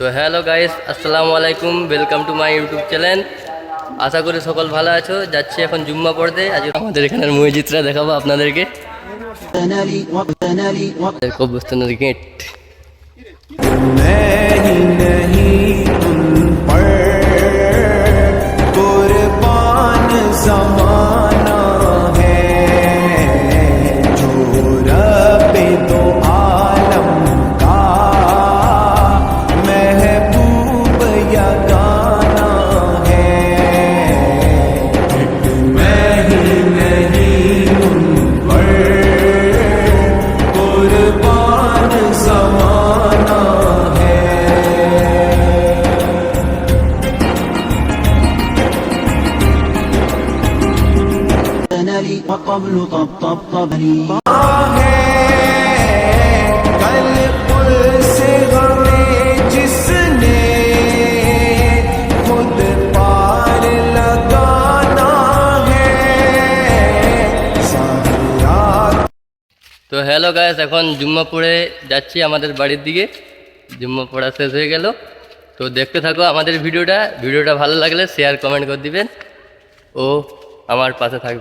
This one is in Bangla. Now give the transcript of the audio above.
তো হ্যালো গাইস আসসালামু আলাইকুম welcome to my YouTube channel আশা করি সকল ভালো আছো যাচ্ছি এখন জুম্মা পড়তে আজ আমাদের এখানের মসজিদরা দেখাবো আপনাদেরকে। কবস্থানের গেট। कुर्बान जमाना है لي وقبل طب طب طب لي তো হ্যালো গায়েস এখন জুম্মা পড়ে যাচ্ছি আমাদের বাড়ির দিকে। জুম্মা পড়া শেষ হয়ে গেল। তো দেখতে থাকো আমাদের ভিডিওটা। ভিডিওটা ভালো লাগলে শেয়ার কমেন্ট করে দিবেন। ও আমার পাশে থাকবেন।